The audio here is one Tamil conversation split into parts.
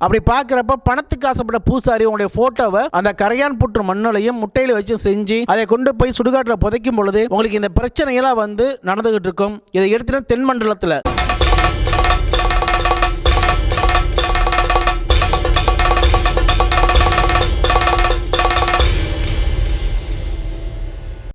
அப்படி பார்க்குறப்ப பணத்துக்கு ஆசைப்பட்ட பூசாரி உங்களுடைய போட்டோவை அந்த கரையான் புற்று மண்ணிலையும் முட்டையில வச்சு செஞ்சு அதை கொண்டு போய் சுடுகாட்டில் புதைக்கும் பொழுது உங்களுக்கு இந்த பிரச்சனையெல்லாம் வந்து நடந்துகிட்டு இருக்கும். இதை எடுத்துட்டு தென்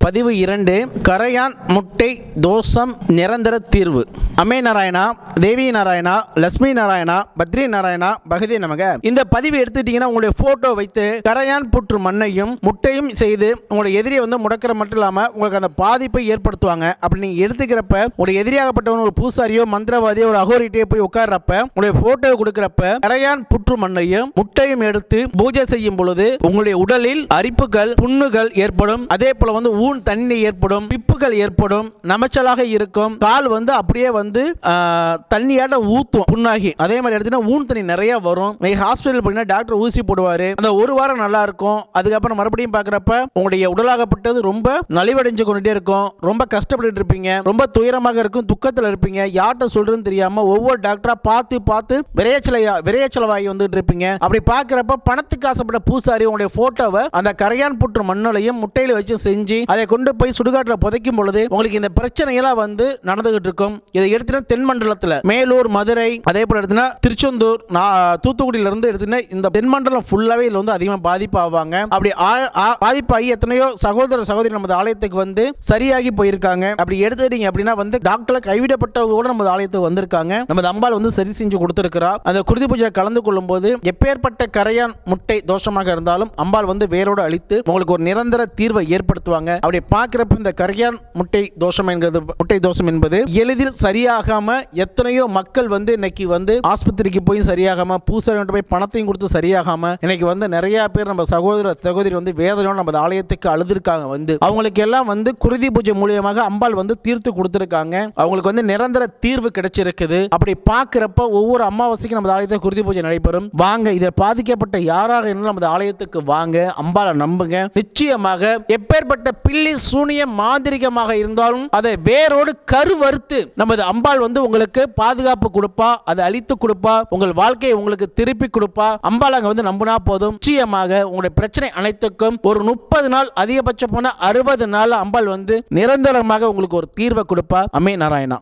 பதிவு இரண்டு கரையான் முட்டை தோஷம் நிரந்தர தீர்வு. அமே நாராயணா தேவி நாராயணா லட்சுமி நாராயணா பத்ரி நாராயணா பகதி நமக. இந்த பதிவு எடுத்துக்கிட்டீங்கன்னா உங்களுடைய போட்டோ வைத்து கரையான் புற்று மண்ணையும் முட்டையும் செய்து உங்களுடைய எதிரியை வந்து முடக்கிற மட்டும் இல்லாமல் உங்களுக்கு அந்த பாதிப்பை ஏற்படுத்துவாங்க. அப்படி நீங்கள் எடுத்துக்கிறப்ப உங்களுடைய எதிரியாகப்பட்டவன் ஒரு பூசாரியோ மந்திரவாதியோ ஒரு அகோரிட்டியோ போய் உட்கார்றப்ப உங்களுடைய போட்டோ கொடுக்குறப்ப கரையான் புற்று மண்ணையும் முட்டையும் எடுத்து பூஜை செய்யும் பொழுது உங்களுடைய உடலில் அரிப்புகள் புண்ணுகள் ஏற்படும். அதே போல வந்து ஊன் தண்ணி ஏற்படும் பிப்புகள் ஏற்படும் நமைச்சலாக இருக்கும். கால் வந்து அப்படியே வந்து ஆஹ், தண்ணியாட்ட ஊத்தும் புண்ணாகி. அதே மாதிரி எடுத்தீங்கன்னா ஊன் தண்ணி நிறைய வரும். நீங்க ஹாஸ்பிட்டல் போனீங்கன்னா டாக்டர் ஊசி போடுவாரு. அந்த ஒரு வாரம் நல்லா இருக்கும். அதுக்கப்புறம் மறுபடியும் பார்க்குறப்ப உங்களுடைய உடலாகப்பட்டது ரொம்ப நலிவடைஞ்சு கொண்டுட்டே இருக்கும். ரொம்ப கஷ்டப்பட்டு இருப்பீங்க. ரொம்ப துயரமாக இருக்கும். துக்கத்தில் இருப்பீங்க. யார்கிட்ட சொல்றதுன்னு தெரியாம ஒவ்வொரு டாக்டரா பார்த்து பார்த்து விரையச்சலையா விரையச்சலவாகி வந்துட்டு இருப்பீங்க. அப்படி பார்க்குறப்ப பணத்துக்கு ஆசைப்பட்ட பூசாரி உங்களுடைய போட்டோவை அந்த கரையான் புற்று மண்ணுலையும் முட்டையில வச்சு செஞ்சு அதை கொண்டு போய் சுடுகாட்டில் புதைக்கும் பொழுது உங்களுக்கு இந்த பிரச்சனையெல்லாம் வந்து நடந்துகிட்டு இருக்கும் இதை எடுத்துனா தென் மண்டலத்தில் மேலூர் மதுரை அதே போல எடுத்துனா திருச்செந்தூர் நா- தூத்துக்குடியில இருந்து எடுத்துனா இந்த தென் மண்டலம் ஃபுல்லாவே இதுல வந்து அதிகமாக பாதிப்பு ஆவாங்க அப்படி பாதிப்பாகி எத்தனையோ சகோதர சகோதரி நமது ஆலயத்துக்கு வந்து சரியாகி போயிருக்காங்க. அப்படி எடுத்துட்டீங்க அப்படின்னா வந்து டாக்டர்ல கைவிடப்பட்டவங்க கூட நமது ஆலயத்துக்கு வந்திருக்காங்க. நமது அம்பாள் வந்து சரி செஞ்சு கொடுத்திருக்கிறா. அந்த குருதி பூஜை கலந்து கொள்ளும் போது எப்பேற்பட்ட கரையான் முட்டை தோஷமாக இருந்தாலும் அம்பாள் வந்து வேரோடு அழித்து உங்களுக்கு ஒரு நிரந்தர தீர்வை ஏற்படுத்துவாங்க. அப்படி அப்படி பார்க்குறப்ப இந்த கரையான் முட்டை தோஷம் என்கிறது முட்டை தோஷம் என்பது எளிதில் சரியாகாம எத்தனையோ மக்கள் வந்து இன்னைக்கு வந்து ஆஸ்பத்திரிக்கு போய் சரியாகாம பூசாரி போய் பணத்தையும் கொடுத்து சரியாகாம இன்னைக்கு வந்து நிறைய பேர் நம்ம சகோதர சகோதரி வந்து வேதனையோட நம்ம ஆலயத்துக்கு அழுதுருக்காங்க வந்து. அவங்களுக்கு எல்லாம் வந்து குருதி பூஜை மூலியமாக அம்பாள் வந்து தீர்த்து கொடுத்துருக்காங்க. அவங்களுக்கு வந்து நிரந்தர தீர்வு கிடைச்சிருக்குது. அப்படி பார்க்குறப்ப ஒவ்வொரு அமாவாசைக்கும் நம்ம ஆலயத்தில் குருதி பூஜை நடைபெறும். வாங்க இதில் பாதிக்கப்பட்ட யாராக இருந்தாலும் நமது ஆலயத்துக்கு வாங்க. அம்பாளை நம்புங்க. நிச்சயமாக எப்பேற்பட்ட பில்லி சூனிய மாந்திரிகமாக இருந்தாலும் அதை வேரோடு கருவறுத்து நமது அம்பாள் வந்து உங்களுக்கு பாதுகாப்பு கொடுப்பா அதை அழித்து கொடுப்பா உங்கள் வாழ்க்கையை உங்களுக்கு திருப்பி கொடுப்பா. அம்பாள் அங்க வந்து நம்பினா போதும். நிச்சயமாக உங்களுடைய பிரச்சனை அனைத்துக்கும் ஒரு முப்பது நாள் அதிகபட்சம் போன அறுபது நாள் அம்பாள் வந்து நிரந்தரமாக உங்களுக்கு ஒரு தீர்வை கொடுப்பா. அம்மே நாராயணா.